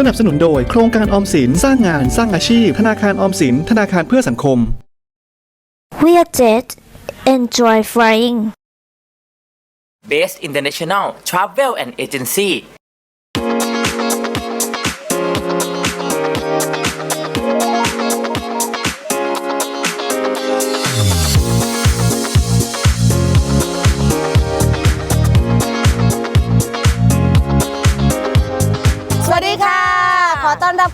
สนับสนุนโดยโครงการออมสินสร้างงานสร้างอาชีพ ธนาคารออมสิน ธนาคารเพื่อสังคม Vietjet enjoy flying Base International Travel and Agency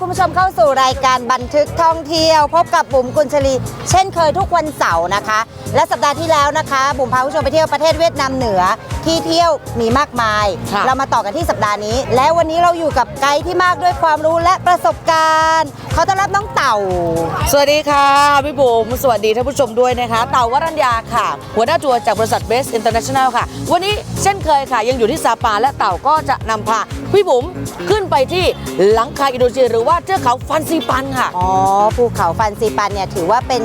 คุณผู้ชมเข้าสู่รายการบันทึกท่องเที่ยว พบกับบุ๋มกุญชลี เช่นเคยทุกวันเสาร์นะคะ และสัปดาห์ที่แล้วนะคะ บุ๋มพาคุณผู้ชมไปเที่ยวประเทศเวียดนามเหนือที่เที่ยวมีมากมายค่ะเรามาต่อกันที่สัปดาห์นี้ และวันนี้เราอยู่กับไกด์ที่มากด้วยความรู้และประสบการณ์ เขอต้อนรับน้องเต่า สวัสดีค่ะพี่บุ๋มสวัสดีท่านผู้ชมด้วยนะคะ เต่าวรัญญาค่ะ หัวหน้าทัวร์จากบริษัทเบสอินเตอร์เนชั่นแนลค่ะ วันนี้เช่นเคยค่ะ ยังอยู่ที่ซาปาและเต่าก็จะนำพาพี่บุ๋มขึ้นไปที่หลังคาอินโดนีเซียหรือว่าเทือกเขาฟันซีปันค่ะ อ๋อภูเขาฟันซีปันเนี่ยถือว่าเป็น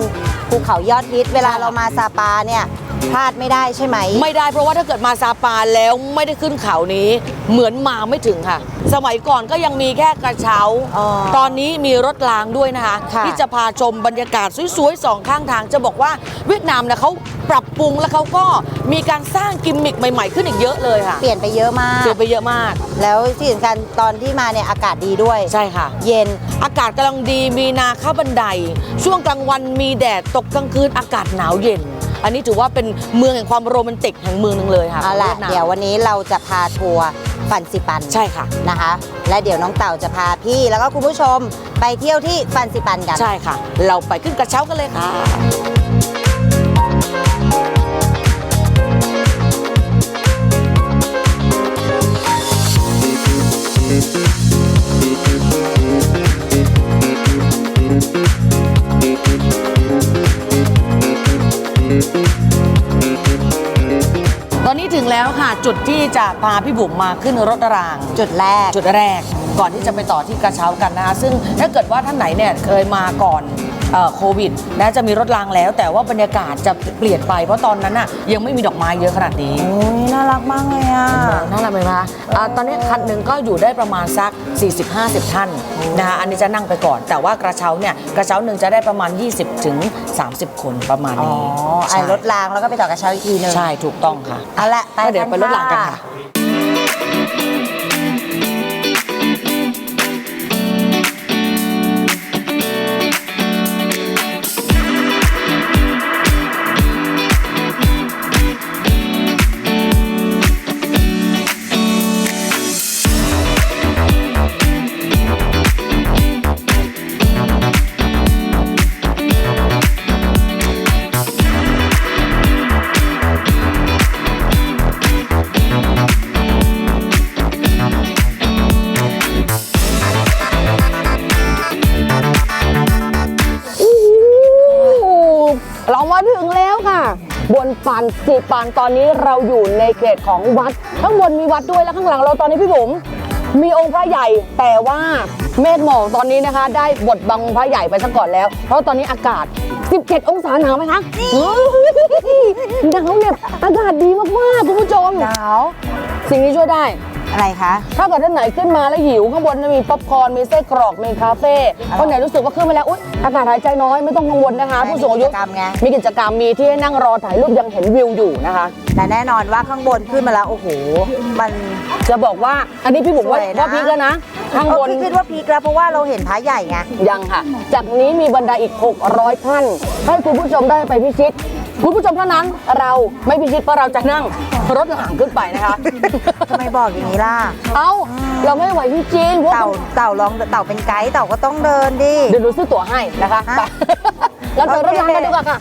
ภูเขายอดฮิต เวลาเรามาซาปาเนี่ย พลาดไม่ได้ใช่ไหม ไม่ได้เพราะว่าถ้าเกิดมาซาปาแล้วไม่ได้ขึ้นเขานี้ เหมือนมาไม่ถึงค่ะ สมัยก่อนก็ยังมีแค่กระเช้า อ๋อตอนนี้มีรถรางด้วยนะคะ ค่ะที่จะพาชมบรรยากาศสวยๆสองข้างทางจะบอกว่าเวียดนามเนี่ยเขาปรับปรุงแล้วเขาก็มีการสร้างกิมมิคใหม่ๆ ขึ้นอีกเยอะเลยค่ะเปลี่ยนไปเยอะมาก เจอไปเยอะมากแล้วที่สำคัญตอนที่มาเนี่ยอากาศดีด้วย ใช่ค่ะ เย็น อากาศกำลังดีมีนาข้าวบันได ช่วงกลางวันมีแดดตกกลางคืนอากาศหนาวเย็น อันนี้ถือว่าเป็นเมืองแห่งความโรแมนติกแห่งเมืองหนึงเลยค่ะเอาล่ะ ของวีดนาม เดี๋ยววันนี้เราจะพาทัวร์ฟันซิปันใช่ค่ะ นะคะ และเดี๋ยวน้องเต่าจะพาพี่แล้วก็คุณผู้ชมไปเที่ยวที่ฟันซิปันกัน ใช่ค่ะ เราไปขึ้นกระเช้ากันเลยค่ะ ตอนนี้ถึงแล้วค่ะจุดที่จะพาพี่บุ๋มมาขึ้นรถราง จุดแรก จุดแรก ก่อนที่จะไปต่อที่กระเช้ากันนะคะซึ่งถ้าเกิดว่าท่านไหนเนี่ยเคยมาก่อนเอ่อ โควิดนะจะมีรถรางแล้ว แต่ว่าบรรยากาศจะเปลี่ยนไปเพราะตอนนั้นน่ะยังไม่มีดอกไม้เยอะขนาดนี้โอ้ยน่ารักมากเลยอะน่ารักไหมคะอ่าตอนนี้คันหนึ่งก็อยู่ได้ประมาณสัก 40-50 ท่านนะคะอันนี้จะนั่งไปก่อน แต่ว่ากระเช้าเนี่ยกระเช้าหนึ่งจะได้ประมาณ 20ถึง30คนประมาณอ๋อนี้ไอรถรางแล้วก็ไปต่อกระเช้าอีกทีหนึงใช่ถูกต้องค่ะเอาละไปก็เดี๋ยวไปรถรางกันค่ะ บนปันสีปันตอนนี้เราอยู่ในเขตของวัด ข้างบนมีวัดด้วยแล้วข้างหลังเราตอนนี้พี่บุ๋มมีองค์พระใหญ่แต่ว่าเมฆหมอกตอนนี้นะคะ ได้บดบังองค์พระใหญ่ไปซะก่อนแล้ว เพราะตอนนี้อากาศ 17 องศาหนาวไหมคะเฮ้ยหนาวเนี่ยอากาศดีมากๆคุณผู้ชมหนาวสิ่งนี้ช่วยได้ อะไรคะ ถ้าเกิดท่านไหนขึ้นมาแล้วหิวข้างบนจะมีป๊อปคอร์นมีไส้กรอกมีคาเฟ่คนไหนรู้สึกว่าขึ้นมาแล้วอุ๊ยอากาศหายใจน้อยไม่ต้องกังวลนะคะไม่ผู้สูงอายุมีกิจกรรมไง มีกิจกรรมมีที่ให้นั่งรอถ่ายรูปยังเห็นวิวอยู่นะคะ แต่แน่นอนว่าข้างบนขึ้นมาแล้วโอ้โห มันจะบอกว่าอันนี้พี่บุ๋มว่าสวยนะว่าพีคแล้วนะข้างบน เออพี่คิดว่าพีคแล้วเพราะว่าเราเห็นพระใหญ่ไง ยังค่ะ จากนี้มีบันไดอีก 600 ขั้น ให้คุณผู้ชมได้ไปพิชิต คุณผู้ชมเท่านั้นเราไม่พิชิตเพราะเราจะนั่งรถหลังขึ้นไปนะคะ ทำไมบอกอย่างนี้ล่ะ เอ้าเราไม่ไหวจริงๆเพราะเต่าเต่าลองเต่าเป็นไกด์เต่าก็ต้องเดินดิ เดี๋ยวดูซื้อตั๋วให้นะคะฮะไปเราเจอรถรางกันดีกว่าค่ะ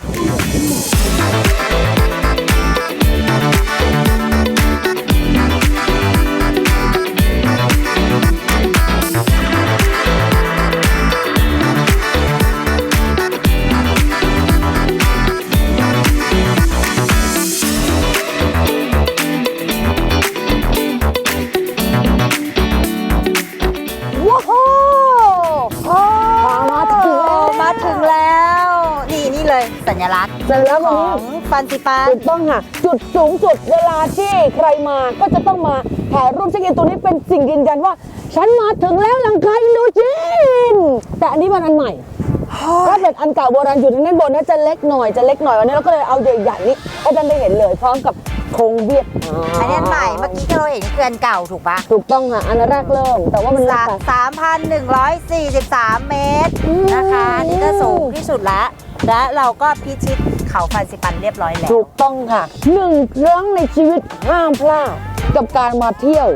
อนี้งฟันติปานถูกต้องค่ะ จุดสูงสุดเวลาที่ใครมาก็จะต้องมาถ่ายรูปเช็คอินตัวนี้เป็นสิ่งยืนยันว่า ฉันมาถึงแล้วหลังคาอินโดจีนแต่อันนี้มันอันใหม่ถ้าเป็นอันเก่าโบราณอยู่ทางด้านบนน่าจะเล็กหน่อยจะเล็กหน่อยวันนี้เราก็เลยเอาใหญ่ๆนี้ให้ท่านได้เห็นเลยพร้อมกับธงเวียดนามอันนี้อันใหม่เมื่อกี้ที่เราเห็นคืออันเก่าถูกปะถูกต้องค่ะ อันแรกเริ่ม แต่ว่ามันเล็กสาค่ะสามพันหนึ่งร้อยสี่สิบสามเมตรนะคะอันนี่ก็สูงที่สุดแล้วและเราก็พิชิต เขาฟันสิปันเรียบร้อยแล้ว ถูกต้องค่ะหนึ่งครั้งในชีวิตห้ามพลาดกับการมาเที่ยว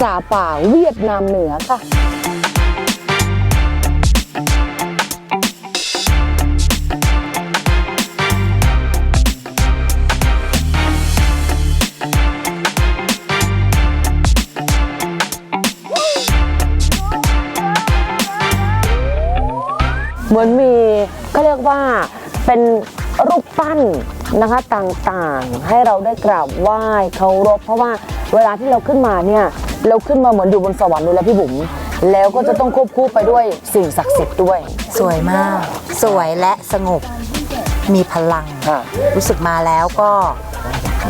สาป่าเวียดนามเหนือค่ะเหมือนมีก็เรียกว่าเป็น ปปั้นนะคะต่างๆ ให้เราได้กราบไหว้เคารพเพราะว่าเวลาที่เราขึ้นมาเนี่ยเราขึ้นมาเหมือนอยู่บนสวรรค์เลยแล้วพี่บุ๋มแล้วก็จะต้องควบคู่ไปด้วยสิ่งศักดิ์สิทธิ์ด้วย สวยมาก สวยและสงบ มีพลัง ค่ะ รู้สึกมาแล้วก็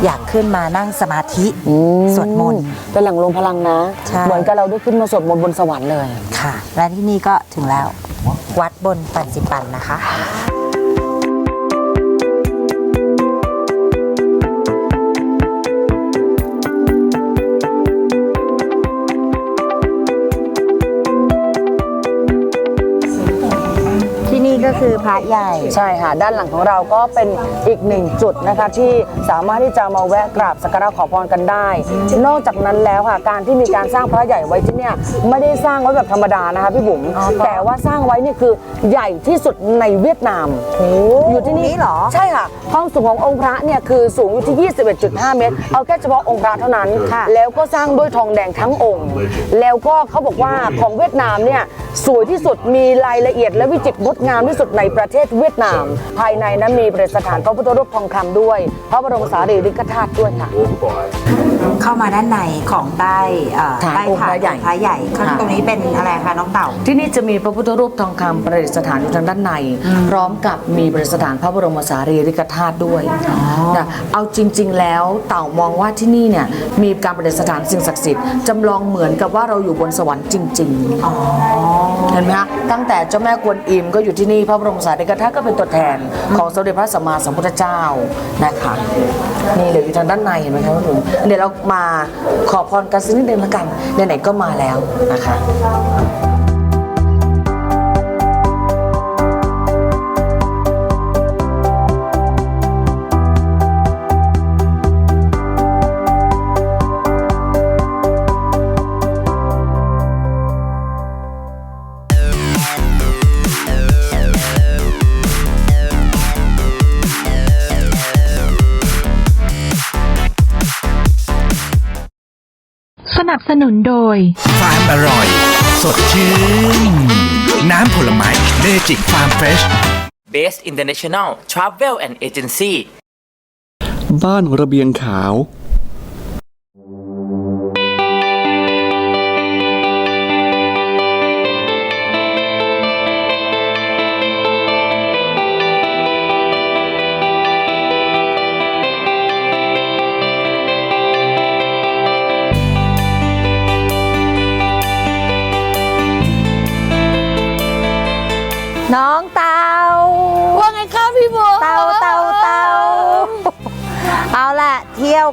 อยากขึ้นมานั่งสมาธิ สวดมนต์ เป็นแหล่งรวมพลังนะ ใช่ เหมือนกับเราได้ขึ้นมาสวดมนต์บนสวรรค์เลย ค่ะ และที่นี่ก็ถึงแล้ว วัดบนปันสิปันนะคะ ก็คือพระใหญ่ ใช่ค่ะ ด้านหลังของเราก็เป็นอีกหนึ่งจุดนะคะที่สามารถที่จะมาแวะกราบสักการะขอพรกันได้ นอกจากนั้นแล้วค่ะ การที่มีการสร้างพระใหญ่ไว้ที่เนี่ยไม่ได้สร้างไว้แบบธรรมดานะคะพี่บุ๋มแต่ว่าสร้างไว้นี่คือใหญ่ที่สุดในเวียดนามอยู่ที่องค์นี้นี่เหรอใช่ค่ะความสูงขององค์พระเนี่ยคือสูงอยู่ที่ 21.5 เมตร เอาแค่เฉพาะองค์พระเท่านั้นค่ะแล้วก็สร้างด้วยทองแดงทั้งองค์ แล้วก็เขาบอกว่าของเวียดนามเนี่ย สวยที่สุดมีรายละเอียดและวิจิตรงดงามที่สุดในประเทศเวียดนาม ภายในนั้นมีประดิษฐานพระพุทธรูปทองคำด้วย พระบรมสารีริกธาตุด้วยค่ะ เข้ามาด้านในของใต้เอ่อฐานใต้องค์พระใหญ่พระใหญ่ข้างค่ะ ตรงนี้เป็นอะไรคะน้องเต่า ที่นี่จะมีพระพุทธรูปทองคำประดิษฐานอยู่ทางด้านใน พร้อมกับมีประดิษฐานพระบรมสารีริกธาตุด้วยนะเอาจริง ๆ แล้วเต่ามองว่าที่นี่เนี่ยมีการประดิษฐานสิ่งศักดิ์สิทธิ์จำลองเหมือนกับว่าเราอยู่บนสวรรค์จริง ๆเห็นไหมคะตั้งแต่เจ้าแม่กวนอิมก็อยู่ที่นี่พระบรมสารีริกธาตุก็เป็นตัวแทนของสมเด็จพระสัมมาสัมพุทธเจ้านะคะนี่เดี๋ยวอยู่ทางด้านในเห็นไหมคะคุณผู้ชมเดี๋ยวเรามาขอพรกันสักนิดนึงละกันไหนๆก็มาแล้วนะคะ นับสนุนโดย ความอร่อย สดชื่น น้ำผลไม้เมจิกฟาร์มเฟรช Best International Travel and Agency บ้านระเบียงขาว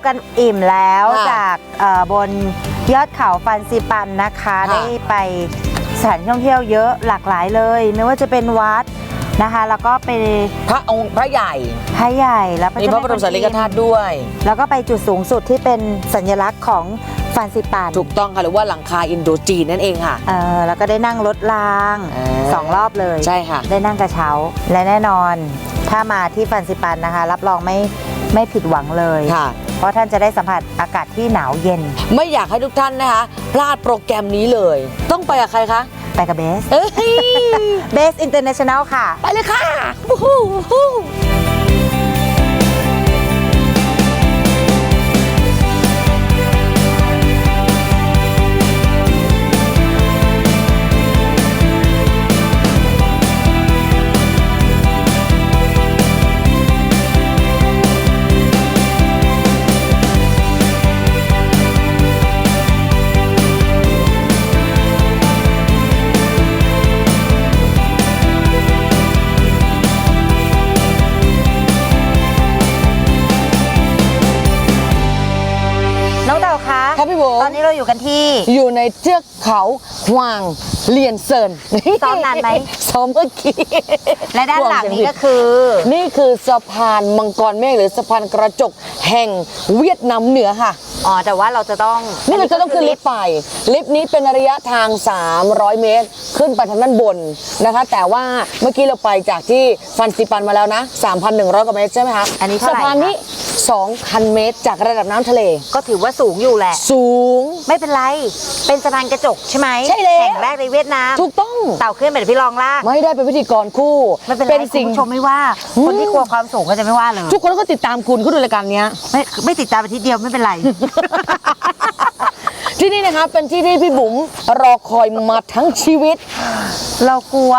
กันอิ่มแล้วค่ะจากเอ่อบนยอดเขาฟันซิปันนะคะ ค่ะได้ไปสถานที่ท่องเที่ยวเยอะหลากหลายเลย ไม่ว่าจะเป็นวัดนะคะ แล้วก็ไปพระองค์พระใหญ่ พระใหญ่แล้วมีพระบรมสารีริกธาตุด้วย แล้วก็ไปจุดสูงสุดที่เป็นสัญลักษณ์ของฟรานซิปานถูกต้องค่ะหรือว่าหลังคาอินโดจีนนั่นเองค่ะ เออแล้วก็ได้นั่งรถรางอ่าสองรอบเลย ใช่ค่ะ ได้นั่งกระเช้าและแน่นอน ถ้ามาที่ฟรานซิปันนะคะ รับรองไม่ไม่ผิดหวังเลย ค่ะ เพราะท่านจะได้สัมผัสอากาศที่หนาวเย็น ไม่อยากให้ทุกท่านนะคะ พลาดโปรแกรมนี้เลย ต้องไปกับใครคะ ไปกับเบสเอ้ย เบสอินเตอร์เนชั่นแนลค่ะ ไปเลยค่ะ คะครับพี่โบตอนนี้เราอยู่กันที่ อยู่ในเทือกเขาหวางเลียนเซินซ้อมนานไหมซ้อมเมื่อกี้และด้านหลังนี้ก็อคือ นี่คือสะพานมังกรเมฆหรือสะพานกระจกแห่งเวียดนามเหนือค่ะอ๋อแต่ว่าเราจะต้องนี่เราจะต้องขึ้นลิฟต์ไป ลิฟต์นี้เป็นระยะทาง 300 เมตร ขึ้นไปทางด้านบนนะคะ แต่ว่าเมื่อกี้เราไปจากที่ฟันซิปันมาแล้วนะ 3,100 กว่าเมตรใช่ไหมคะอันนี้เท่าสะไหร่พานนี้2,000 เมตรจากระดับน้ำทะเล ก็ถือว่าสูงอยู่แหละสูง ไม่เป็นไร เป็นสะพานกระจกใช่ไหมใช่แล้ว แห่งแรกในเวียดนาม ถูกต้อง เต่าขึ้นไปเดี๋ยวพี่ลองลาก ไม่ได้เป็นพิธีกรคู่ไม่เป็นไรคุณสิ่ง ผู้ชมไม่ว่าคนที่กลัวความสูงก็จะไม่ว่าเลย ทุกคนก็ติดตามคุณเขาดูรายการเนี้ย ไม่ไม่ติดตามไปทีเดียวไม่เป็นไร ที่นี่นะคะเป็นที่ที่พี่บุ๋มรอคอยมาทั้งชีวิต เรากลัว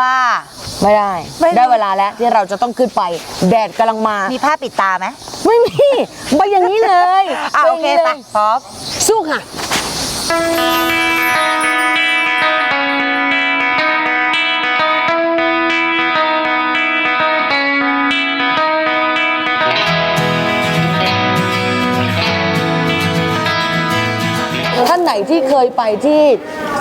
ไม่ได้ ไม่ได้ ได้เวลาแล้วที่เราจะต้องขึ้นไป แดดกำลังมา มีผ้าปิดตาไหมไม่มีไปอย่างนี้เลยอะโอเคย่างนี้ไปลย พร้อม สู้ค่ะ ท่านไหนที่เคยไปที่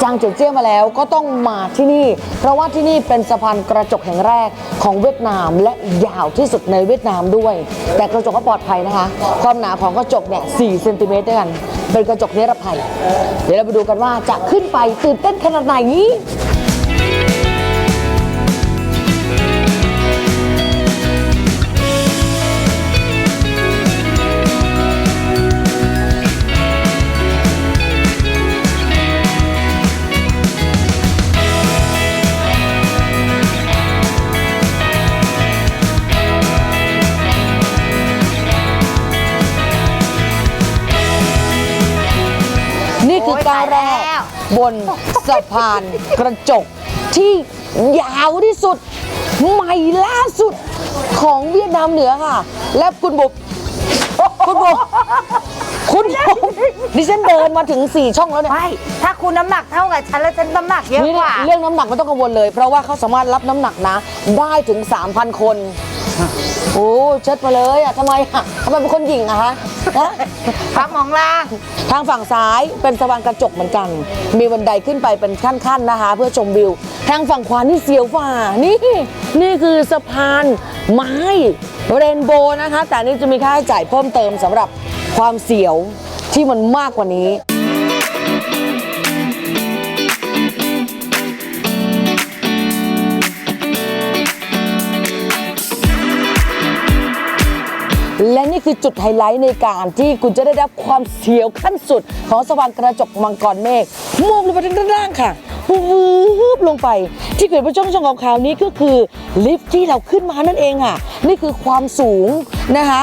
างเจียเจี้ยมาแล้วก็ต้องมาที่นี่ เพราะว่าที่นี่เป็นสะพานกระจกแห่งแรกของเวียดนามและยาวที่สุดในเวียดนามด้วย แต่กระจกก็ปลอดภัยนะคะ ความหนาของกระจกเนี่ย4เซนติเมตรด้วยกันเป็นกระจกนิรภัย เดี๋ยวเราไปดูกันว่าจะขึ้นไปตื่นเต้นขนาดไหน ก้าวแรกตายแล้วบนสะพานกระจกที่ยาวที่สุด ใหม่ล่าสุดของเวียดนามเหนือค่ะ และคุณบุบคุณบุบคุณบุบดิฉันเดินมาถึง 4 ช่องแล้วเนี่ย ไม่ถ้าคุณน้ำหนักเท่ากับฉันแล้วฉันน้ำหนักเยอะนี่กว่า เรื่องน้ำหนักไม่ต้องกังวลเลย เพราะว่าเขาสามารถรับน้ำหนักนะ ได้ถึง 3,000 คน โอ้เชิดมาเลยอะทำไมอะทำไมเป็นคนหญิงอะคะ ฮะพักมองล่าง ทางฝั่งซ้ายเป็นสะพานกระจกเหมือนกัน มีบันไดขึ้นไปเป็นขั้นๆนะคะ เพื่อชมวิว ทางฝั่งขวานี่เสียวฝ่า นี่ นี่คือสะพานไม้เรนโบว์นะคะ แต่นนี่จะมีค่าใช้จ่ายเพิ่มเติมสำหรับความเสียวที่มันมากกว่านี้ และนี่คือจุดไฮไลท์ในการที่คุณจะได้รับความเสียวขั้นสุด ของสะพานกระจกมังกรเมฆมองลงไปทางด้านล่างค่ะวืบลงไปที่เกิดเป็นช่องช่องขาวๆนี้ก็คือลิฟต์ที่เราขึ้นมานั่นเองค่ะ นี่คือความสูงนะคะ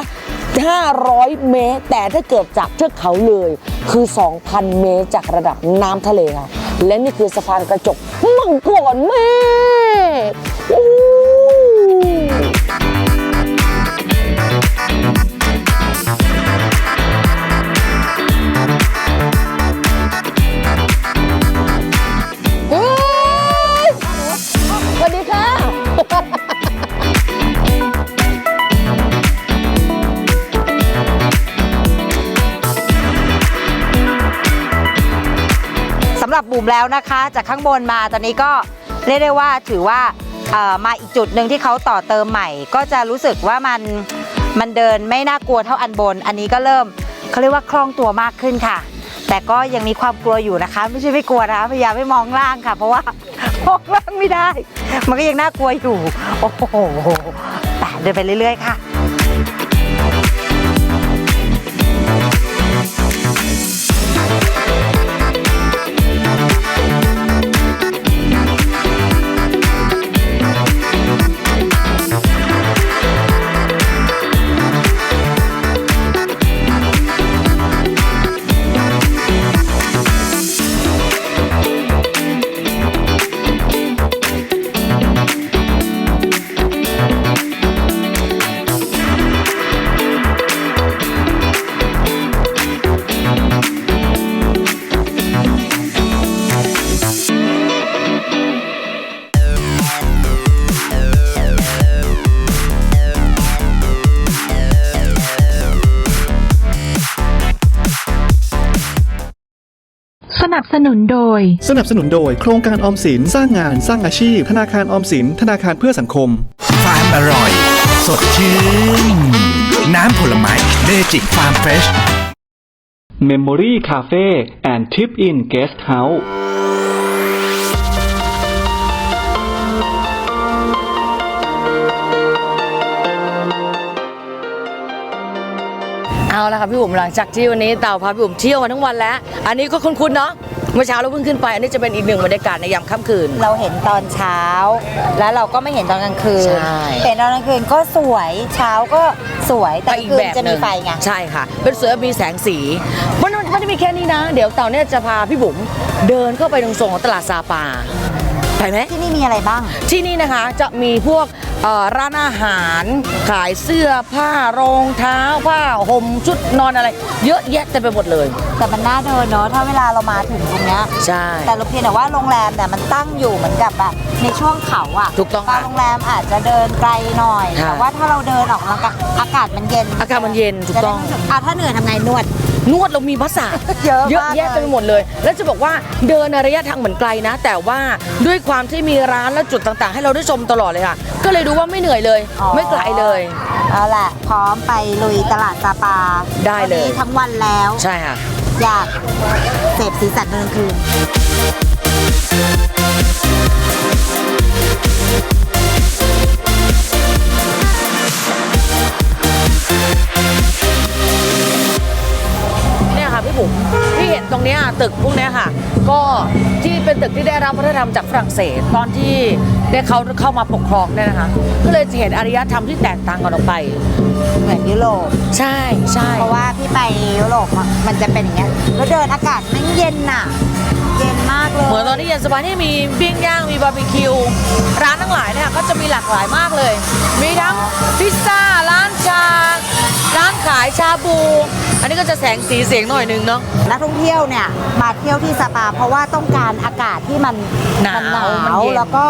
500 เมตร แต่ถ้าเกิดจากเทือกเขาเลยคือ 2,000 เมตรจากระดับน้ำทะเลค่ะ และนี่คือสะพานกระจกมังกรเมฆ สำหรับบุ๋มแล้วนะคะ จากข้างบนมาตอนนี้ก็เรียกได้ว่าถือว่ามาอีกจุดหนึ่งที่เขาต่อเติมใหม่ ก็จะรู้สึกว่ามันมันเดินไม่น่ากลัวเท่าอันบน อันนี้ก็เริ่มเขาเรียกว่าคล่องตัวมากขึ้นค่ะ แต่ก็ยังมีความกลัวอยู่นะคะ ไม่ใช่ไม่กลัวนะคะพยายามไม่มองล่างค่ะ เพราะว่ามองล่างไม่ได้ มันก็ยังน่ากลัวอยู่ โอ้โหแต่เดินไปเรื่อย ๆ ค่ะ สนับสนุนโดย สนับสนุนโดย โครงการออมสินสร้างงานสร้างอาชีพ ธนาคารออมสิน ธนาคารเพื่อสังคม ฟาร์มอร่อย สดชื่น น้ำผลไม้เมจิกฟาร์มเฟรช Memory Cafe and Tip in Guest House เอาละค่ะพี่บุ๋มหลังจากที่วันนี้เต่าพาพี่บุ๋มเที่ยวมาทั้งวันแล้ว อันนี้ก็คุ้นๆเนาะ เมื่อเช้าเราเพิ่งขึ้นไป อันนี้จะเป็นอีกหนึ่งบรรยากาศในยามค่ำคืน เราเห็นตอนเช้า แล้วเราก็ไม่เห็นตอนกลางคืน ใช่ เห็นตอนกลางคืนก็สวยเช้าก็สวยแต่ไปกลางอีกคืนแบบจะหมีนึ่งไฟไง ใช่ค่ะ เป็นเสือมีแสงสีมันมันไม่ได้มีแค่นี้นะ เดี๋ยวเต่าเนี่ยจะพาพี่บุ๋มเดินเข้าไปตรงโซนของตลาดซาปาไปไหม ที่นี่มีอะไรบ้าง ที่นี่นะคะจะมีพวกเอ่อ ร้านอาหารขายเสื้อผ้ารองเท้าผ้าห่มชุดนอนอะไร เยอะแยะเต็มไปหมดเลย แต่มันน่าเดินเนาะถ้าเวลาเรามาถึงตรงเนี้ยใช่ แต่เราเพียงแต่ว่าโรงแรมเนี่ยมันตั้งอยู่เหมือนกับแบบในช่วงเขาอะถูกต้องบางค่ะโรงแรมอาจจะเดินไกลหน่อย ค่ะ แต่ว่าถ้าเราเดินออกกำลังกายอากาศมันเย็นอากาศมันเย็นถูกต้องจะได้รู้สึอะถ้าเหนื่อยทำไงนวด นวดเรามีภาษาเยอะมากเยอะแยะเลยไปหมดเลย แล้วจะบอกว่าเดินในระยะทางเหมือนไกลนะ แต่ว่าด้วยความที่มีร้านและจุดต่างๆ ให้เราได้ชมตลอดเลยค่ะก็เลยดูว่าไม่เหนื่อยเลยอ๋อไม่ไกลเลยเอาแหละพร้อมไปลุยตลาดซาปาได้เลยวันนี้ทั้งวันแล้ว ใช่ค่ะอยากเสพสีสันตอนกลางคืน นตรงเนี้ยตึกพวกเนี้ยค่ะ ก็ที่เป็นตึกที่ได้รับวัฒนธรรมจากฝรั่งเศสตอนที่ได้เขาเข้ามาปกครองเนี่ยนะคะ ก็เลยจะเห็นอารยธรรมที่แตกต่างกันออกไป เหมือนยุโรปใช่ใช่เพราะว่าพี่ไปยุโรปอะมันจะเป็นอย่างเงี้ยแล้วเดินอากาศแม่งเย็นน่ะ เย็นมากเลยเหมือนตอนนี้เย็นสบายที่มีปิ้งย่างมีบาร์บีคิวร้านทั้งหลายเนี่ยก็จะมีหลากหลายมากเลย มีทั้งพิซซ่าร้านชา ร้านขายชาบู อันนี้ก็จะแสงสีเสียงหน่อยนึงเนาะนักท่องเที่ยวเนี่ยมาเที่ยวที่สปา เพราะว่าต้องการอากาศที่มันหนาวมัหนาวมันเย็นแล้วก็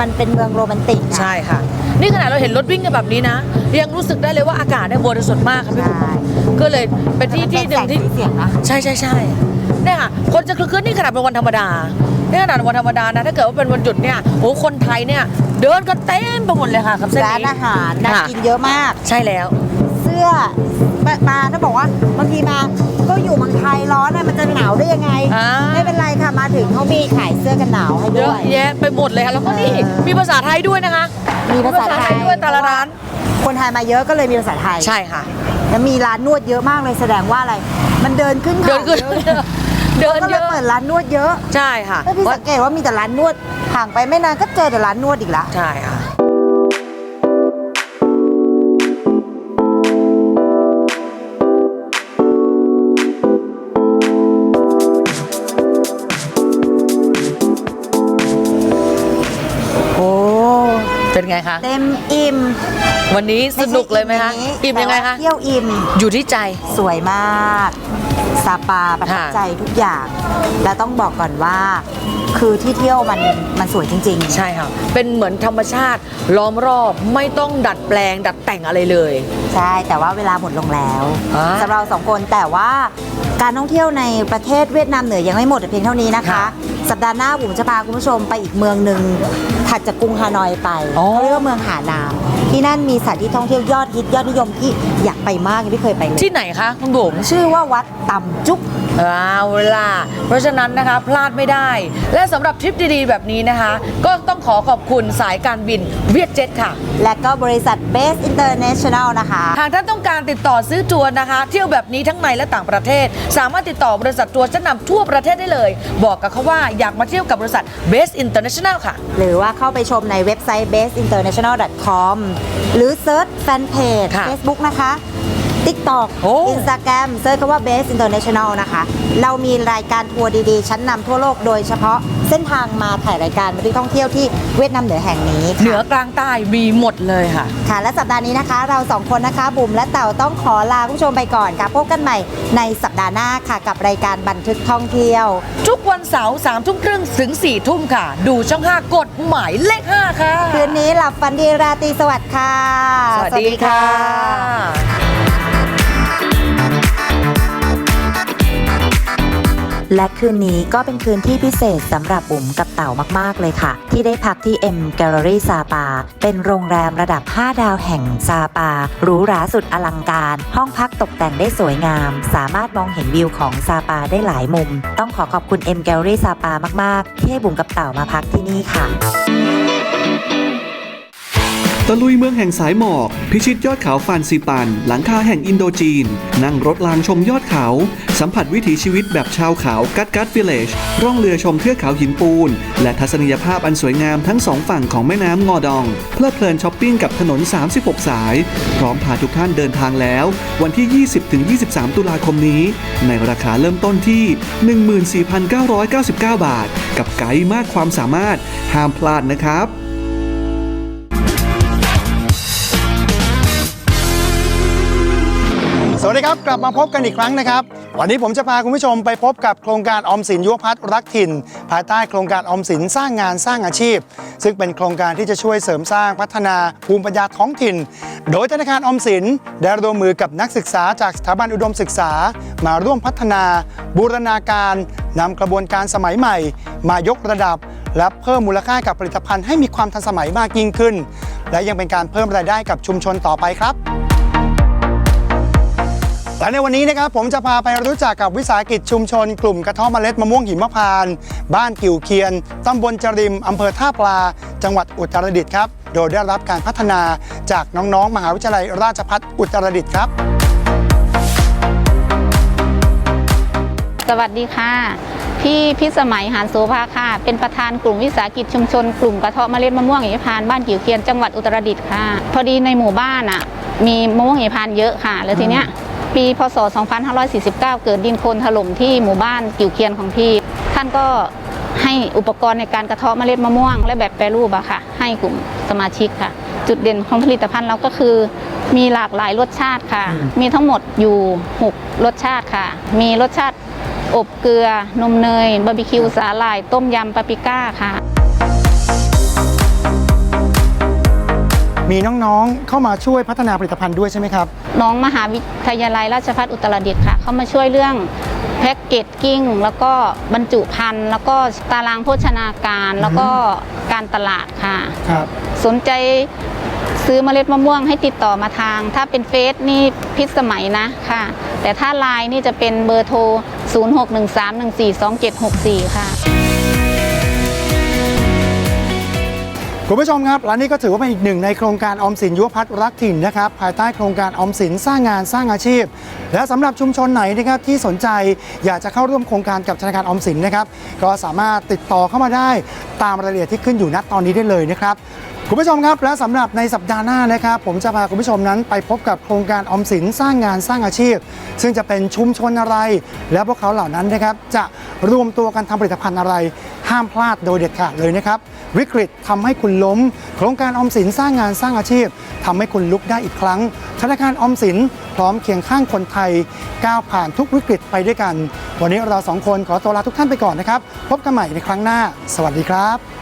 มันเป็นเมืองโรแมนติกอะใช่ค่ะ นี่ขนาดเราเห็นรถวิ่งกันแบบนี้นะ ยังรู้สึกได้เลยว่าอากาศเนี่ยบริสุทธิ์มากค่ะพี่บุ๋มใช่ก็เลยเป็นที่ที่หนึ่งที่แต่มันเป็นแสงสีเสียงนะใช่ใช่ใช่ เนี่ยค่ะคนจะคลึกคลื้นนี่ขนาดเป็นวันธรรมดาเนี่ยขนาดวันธรรมดานะถ้าเกิดว่าเป็นวันหยุดเนี่ยโอ้คนไทยเนี่ยเดินกันเต็มไปหมดเลยค่ะกับเส้นร้านนี้อาหารน่าค่ะกินเยอะมาก ใช่แล้ว เสื้อมามาถ้าบอกว่าบางทีมาก็อยู่เมืองไทยร้อนอะมันจะหนาวได้ยังไง อ่า ไม่เป็นไรค่ะมาถึงเขามีขายเสื้อกันหนาวให้เยด้อะวย แยะไปหมดเลยค่ะแล้วก็นี่เออ มีภาษาไทยด้วยนะคะมีภาษาไทยด้วยแต่ละร้าน คนไทยมาเยอะก็เลยมีภาษาไทยใช่ค่ะ แล้วมีร้านนวดเยอะมากเลยแสดงว่าอะไร มันเดินขึ้นเดิเขานขึ้น เยอะเดินก็เยเลยอะเปิดร้านนวดเยอะใช่ค่ะแล้วพี่สังเกตว่ามีแต่ร้านนวดห่างไปไม่นานก็เจอแต่ร้านนวดอีกละใช่ค่ะ โอ้เป็นไงคะเต็มอิ่มวันนี้สนุกเลยไหมคะใช่อิ่มยังไงแต่คะว่าเที่ยวอิ่ม อยู่ที่ใจ สวยมาก ซาปาประทับค่ะใจทุกอย่าง และต้องบอกก่อนว่า คือที่เที่ยวมันมันสวยจริง ๆ ใช่ค่ะ เป็นเหมือนธรรมชาติล้อมรอบไม่ต้องดัดแปลง ดัดแต่งอะไรเลย ใช่แต่ว่าเวลาหมดลงแล้วอ่าสำหรับเราสองคนแต่ว่าการท่องเที่ยวในประเทศเวียดนามเหนือยังไม่หมดแต่เพียงเท่านี้นะคะค่ะ สัปดาห์หน้าบุ๋มจะพาคุณผู้ชมไปอีกเมืองหนึ่งถัดจากกรุงฮานอยไปอ๋อ เขาเรียกว่าเมืองหานามที่นั่นมีสถานที่ท่องเที่ยวยอดฮิตยอดนิยมที่อยากไปมากยังไม่เคยไปเลยที่ไหนคะคุณบุ๋ม ชื่อว่าวัดต่ำจุก เอาล่ะ เพราะฉะนั้นนะคะพลาดไม่ได้ และสำหรับทริปดีๆ แบบนี้นะคะ ก็ต้องขอขอบคุณสายการบินเวียดเจ็ตค่ะ และก็บริษัท Base International นะคะ หากท่านต้องการติดต่อซื้อทัวร์นะคะ เที่ยวแบบนี้ทั้งในและต่างประเทศ สามารถติดต่อ บริษัททัวร์ชั้นนำทั่วประเทศได้เลย บอกกับเขาว่าอยากมาเที่ยวกับบริษัท Best International ค่ะ หรือว่าเข้าไปชมในเว็บไซต์ baseinternational.com หรือเซิร์ชแฟนเพจค่ะ Facebook นะคะ TikTok โอ้ Instagram เซิร์ชคำว่า Base International นะคะ เรามีรายการทัวร์ดีๆ ชั้นนำทั่วโลกโดยเฉพาะเส้นทางมาถ่ายรายการบันทึกท่องเที่ยวที่เวียดนามเหนือแห่งนี้ค่ะเหนือกลางใต้มีหมดเลยค่ะ ค่ะ และสัปดาห์นี้นะคะ เราสองคนนะคะบุ๋มและเต่าต้องขอลาคุณผู้ชมไปก่อนค่ะพบกันใหม่ในสัปดาห์หน้าค่ะกับรายการบันทึกท่องเที่ยว ทุกวันเสาร์สามทุ่มครึ่งถึง4ี่ทุ่มค่ะ ดูช่อง 5กดหมายเลข 5 ค่ะ คืนนี้หลับฝันดีราตรีสวัสดิ์ค่ะ สวัสดีค่ะ และคืนนี้ก็เป็นคืนที่พิเศษสำหรับบุ๋มกับเต่ามากๆเลยค่ะ ที่ได้พักที่ M Gallery ซาปา เป็นโรงแรมระดับ 5 ดาวแห่งซาปาหรูหราสุดอลังการ ห้องพักตกแต่งได้สวยงาม สามารถมองเห็นวิวของซาปาได้หลายมุม ต้องขอขอบคุณ M Gallery ซาปามาก ๆ ที่ให้บุ๋มกับเต่ามาพักที่นี่ค่ะ ตะลุยเมืองแห่งสายหมอก พิชิตยอดเขาฟานซิปัน หลังคาแห่งอินโดจีน นั่งรถรางชมยอดเขา สัมผัสวิถีชีวิตแบบชาวเขากัดกัดวิลเลจร่องเรือชมเทือกเขาหินปูน และทัศนียภาพอันสวยงามทั้งสองฝั่งของแม่น้ำงอดอง เพลิดเพลินช้อปปิ้งกับถนน 36 สาย พร้อมพาทุกท่านเดินทางแล้ว วันที่ 20-23 ตุลาคมนี้ ในราคาเริ่มต้นที่ 14,999 บาท กับไกด์มากความสามารถห้ามพลาดนะครับ วัสดีครับ กลับมาพบกันอีกครั้งนะครับ วันนี้ผมจะพาคุณผู้ชมไปพบกับโครงการออมสินยุวพัฒน์รักถิ่น ภายใต้โครงการออมสินสร้างงานสร้างอาชีพ ซึ่งเป็นโครงการที่จะช่วยเสริมสร้างพัฒนาภูมิปัญญาท้องถิ่น โดยธนาคารออมสินได้ร่วมมือกับนักศึกษาจากสถาบันอุดมศึกษา มาร่วมพัฒนา บูรณาการนำกระบวนการสมัยใหม่ มายกระดับ และเพิ่มมูลค่ากับผลิตภัณฑ์ให้มีความทันสมัยมากยิ่งขึ้น และยังเป็นการเพิ่มรายได้กับชุมชนต่อไปครับ และในวันนี้นะครับผมจะพาไปรู้จักกับวิสาหกิจชุมชน กลุ่มกระท่อมเมล็ดมะม่วงหิมพานต์บ้านกิ่วเคียนตำบลจริมอำเภอท่าปลา จังหวัดอุตรดิตถ์ครับ โดยได้รับการพัฒนาจากน้องๆ มหาวิทยาลัยราชภัฏอุตรดิตถ์ครับ สวัสดีค่ะ พี่พิสมัยหานโสภาค่ะ เป็นประธานกลุ่มวิสาหกิจชุมชน กลุ่มกระเทาะเมล็ดมะม่วงหิมพานต์บ้านกิ่วเคียนจังหวัดอุตรดิตถ์ค่ะ พอดีในหมู่บ้านอะมีมะม่วงหิมพานต์เยอะค่ะ แล้วทีเนี้ย ปีพศ 2549 เกิดดินโคลนถล่มที่หมู่บ้านกิ่วเคียนของพี่ ท่านก็ให้อุปกรณ์ในการกระเทาะเมล็ดมะม่วง และแบบแปรรูปอะค่ะ ให้กลุ่มสมาชิกค่ะ จุดเด่นของผลิตภัณฑ์เราก็คือ มีหลากหลายรสชาติค่ะ มีทั้งหมดอยู่ 6 รสชาติค่ะ มีรสชาติอบเกลือ นมเนยบาร์บีคิวสาหร่าย ต้มยำปาปริก้าค่ะ มีน้องๆเข้ามาช่วยพัฒนาผลิตภัณฑ์ด้วยใช่ไหมครับ น้องมหาวิทยาลัยราชภัฏอุตรดิตถ์ค่ะ เข้ามาช่วยเรื่องแพ็กเกจกิ้งแล้วก็บรรจุภัณฑ์แล้วก็ตารางโภชนาการแล้วก็การตลาดค่ะ ครับ สนใจซื้อเมล็ดมะม่วงให้ติดต่อมาทาง ถ้าเป็นเฟซนี่พิษสมัยนะค่ะ แต่ถ้าไลน์นี่จะเป็นเบอร์โทร 0613142764 ค่ะ คุณผู้ชมครับและนี่ก็ถือว่าเป็นอีกหนึ่งในโครงการออมสินยุวพัฒน์รักถิ่นนะครับภายใต้โครงการออมสินสร้างงานสร้างอาชีพ และสำหรับชุมชนไหนนะครับที่สนใจอยากจะเข้าร่วมโครงการกับธนาคารออมสินนะครับก็สามารถติดต่อเข้ามาได้ตามรายละเอียดที่ขึ้นอยู่ณตอนนี้ได้เลยนะครับ คุณผู้ชมครับและสำหรับในสัปดาห์หน้านะครับ ผมจะพาคุณผู้ชมนั้นไปพบกับโครงการออมสินสร้างงานสร้างอาชีพ ซึ่งจะเป็นชุมชนอะไร และพวกเขาเหล่านั้นนะครับ จะรวมตัวกันทำผลิตภัณฑ์อะไร ห้ามพลาดโดยเด็ดขาดเลยนะครับ วิกฤตทำให้คุณล้ม โครงการออมสินสร้างงานสร้างอาชีพทำให้คุณลุกได้อีกครั้งธนาคารออมสินพร้อมเคียงข้างคนไทยก้าวผ่านทุกวิกฤตไปด้วยกัน วันนี้เราสองคนขอตัวลาทุกท่านไปก่อนนะครับ พบกันใหม่ในครั้งหน้า สวัสดีครับ